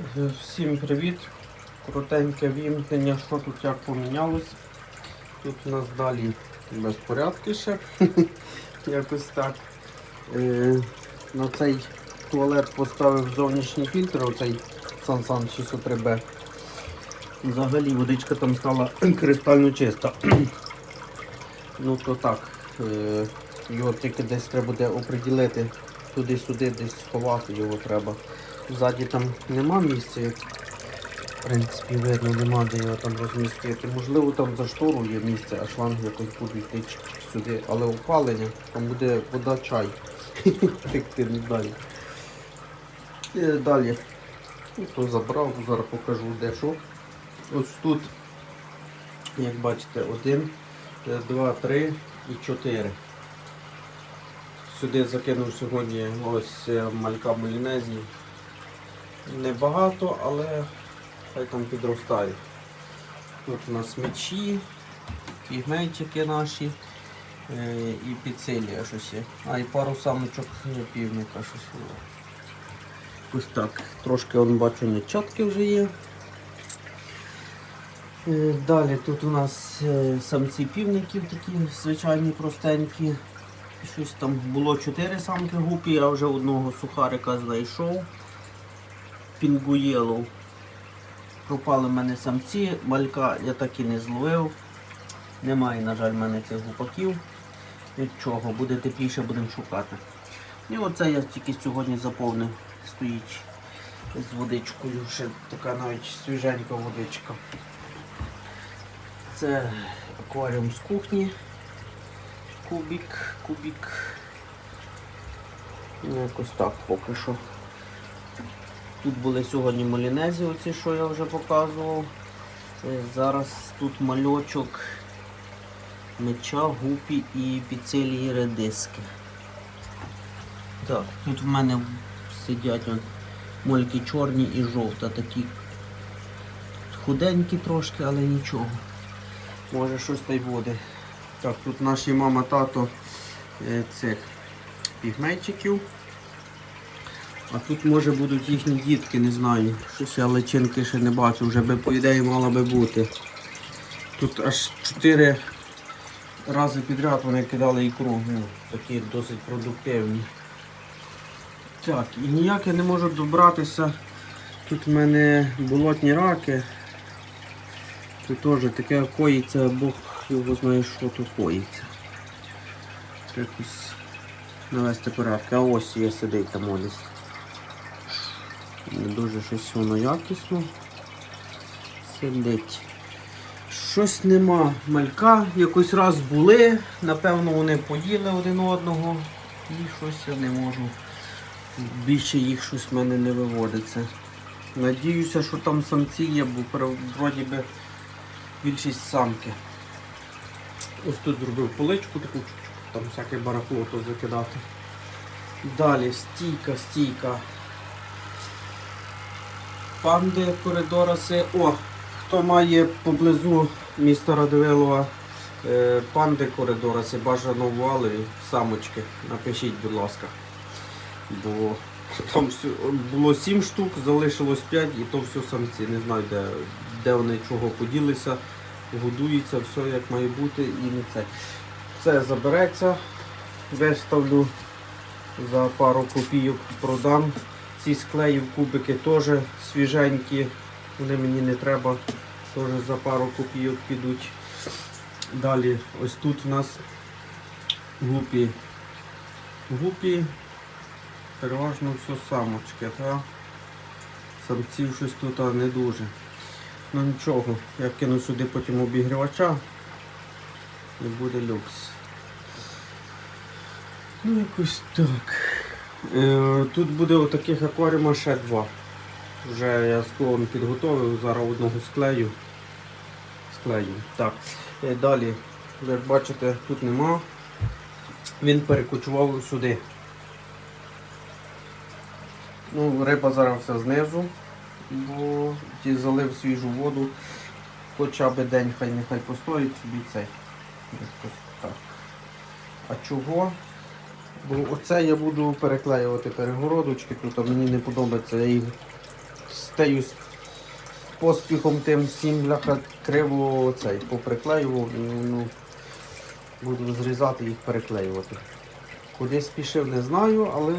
Е, Всім привіт! Коротеньке вімкнення, що тут як помінялось. Тут у нас далі безпорядки ще. Якось так. Е, на цей туалет поставив зовнішній фільтр, оцей Sansan 603B. Взагалі водичка там стала кристально чиста. ну то так. Е, його тільки десь треба буде оприділити туди-сюди, десь сховати його треба. Ззаді там нема місця, як в принципі видно, нема де його там розмістити. Можливо там за штору є місце, а шланг якось буде йти сюди. Але опалення, там буде вода чай. Текти не далі. Е, Далі. Ну, То забрав, зараз покажу де що. Ось тут, як бачите, один, е, два, три і чотири. Сюди закинув сьогодні ось е, малька Молінезії. Небагато, але хай там підростає. Тут у нас мечі, пігментики наші е, і піцелія щось є. А і пару самочок півника щось. є. Ось так. Трошки он бачу нечатки вже є. Е, Далі тут у нас е, самці півників такі звичайні простенькі. Щось там було 4 самки гупі, я вже одного сухарика знайшов. Пінгуєлов. Пропали в мене самці, малька я так і не зловив. Немає, на жаль, в мене цих гупаків. Нічого, буде тепліше, будемо шукати. І оце я тільки сьогодні заповнив. Стоїть з водичкою, ще така навіть свіженька водичка. Це акваріум з кухні. Кубік, кубік. Ну, якось так поки що. Тут були сьогодні малінезі, оці, що я вже показував. Е, Зараз тут мальочок меча, гупі і піцелії редиски. Так, тут в мене сидять он, мольки чорні і жовта, такі худенькі трошки, але нічого. Може щось та й буде. Так, тут наші мама, тато е, цих пігмейчиків. А тут може будуть їхні дітки, не знаю. Щось я личинки ще не бачу, вже би по ідеї мала би бути. Тут аж чотири рази підряд вони кидали ікру. Ну, такі досить продуктивні. Так, і ніяк я не можу добратися. Тут в мене болотні раки. Тут теж таке коїться, Бог його знає, що тут коїться. Якось навести порядки. А ось є сидить там Оліс. Не дуже щось воно якісно. Сидить. Щось нема малька. Якось раз були, напевно вони поїли один одного і щось я не можу. Більше їх щось в мене не виводиться. Надіюся, що там самці є, бо вроді би більшість самки. Ось тут зробив поличку таку, там всяке барахло тут закидати. Далі стійка, стійка. Панди коридораси. О, хто має поблизу міста Радивилова е, панди коридораси, бажано в Валері, самочки. Напишіть, будь ласка. Бо там було 7 штук, залишилось 5 і то все самці. Не знаю, де, де вони чого поділися, годуються, все як має бути і не це. Це забереться, виставлю за пару копійок продам. Ці склеїв кубики теж свіженькі, вони мені не треба, теж за пару копійок підуть. Далі ось тут у нас гупі. Гупі переважно все самочки, та? самців щось тут не дуже. Ну нічого, я кину сюди потім обігрівача і буде люкс. Ну якось так. Е, тут буде отаких акваріума ще два. Вже я склон підготовив, зараз одного склею. Склею. Так. Е, далі, як бачите, тут нема. Він перекочував сюди. Ну, риба зараз вся знизу, бо ті залив свіжу воду. Хоча б день хай нехай постоїть собі цей. Так. А чого? Бо оце я буду переклеювати перегородочки, тут мені не подобається, я їх з тею з поспіхом тим всім бляха криво цей поприклеював ну, буду зрізати їх переклеювати. Куди спішив, не знаю, але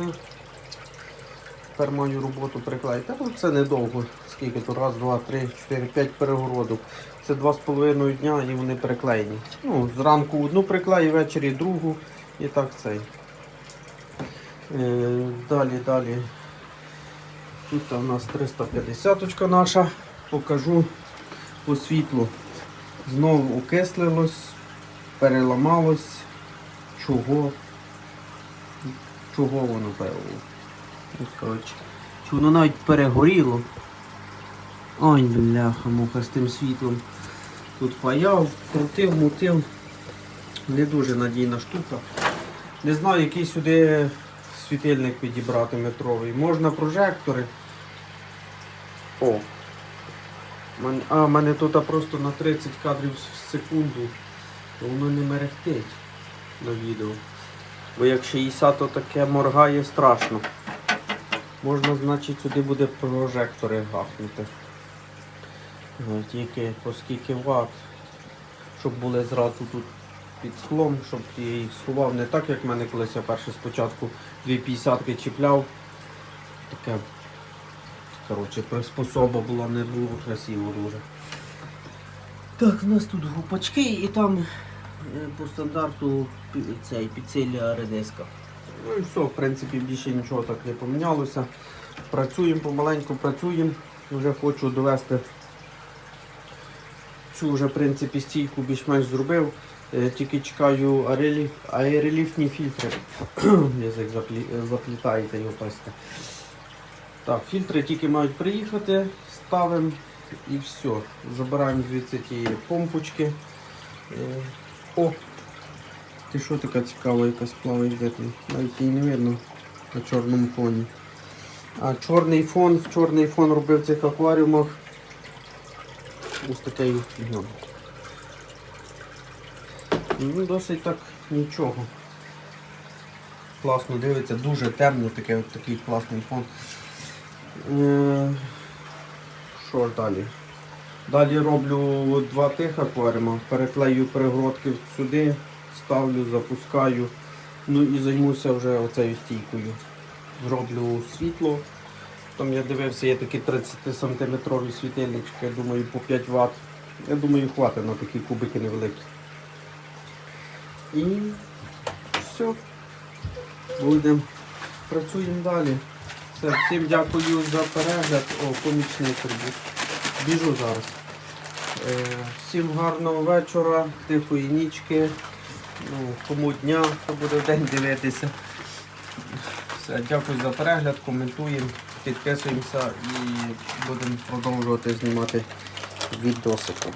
тепер маю роботу приклеїти. Ну, Це недовго. Скільки то? Раз, два, три, чотири, п'ять перегородок. Це два з половиною дня і вони приклеєні. Ну, зранку одну приклею, ввечері другу і так цей. Е, далі, далі. Тут у нас 350 наша. Покажу по світлу. Знову окислилось, переламалось. Чого? Чого воно певно? Чи воно навіть перегоріло? Ой, бляха, муха з тим світлом. Тут паяв, крутив, мутив. Не дуже надійна штука. Не знаю, який сюди світильник підібрати метровий. Можна прожектори. О. А, в мене тут просто на 30 кадрів в секунду. то Воно не мерехтить на відео. Бо як 60, то таке моргає страшно. Можна, значить, сюди буде прожектори гахнути. Ну, Тільки по скільки ватт, щоб були зразу тут під склом, щоб я їх сховав не так, як в мене колись я перше спочатку 250 чіпляв. Таке, коротше, приспособа була, не було красиво дуже. Так, в нас тут гупачки і там е, по стандарту цей підсилля редиска. Ну і все, в принципі, більше нічого так не помінялося. Працюємо помаленьку, працюємо. Вже хочу довести цю вже в принципі стійку більш-менш зробив. Е, Тільки чекаю аереліф, аереліфні фільтри. Язик заплі, заплітаєте його. Так, фільтри тільки мають приїхати, ставимо і все. Забираємо звідси ті помпочки. Е, О! Ти що така цікава якась плаває там? Навіть її не видно на чорному фоні. А чорний фон, чорний фон робив в цих акваріумах. Ось фігньою. Ну, досить так нічого. Класно дивиться, дуже темно, таке, такий класний фон. Е, Що ж далі? Далі роблю два тих акваріума, переклею перегородки сюди, ставлю, запускаю. Ну і займуся вже оцею стійкою. Зроблю світло. Там я дивився, є такі 30 сантиметрові світильнички, я думаю, по 5 Вт. Я думаю, хватить на такі кубики невеликі. І все. Будемо. Працюємо далі. Все, всім дякую за перегляд. О, помічник прибув. Біжу зараз. Е, всім гарного вечора, тихої нічки. Ну, кому дня, хто буде день дивитися. Все, дякую за перегляд, коментуємо, підписуємося і будемо продовжувати знімати відосики.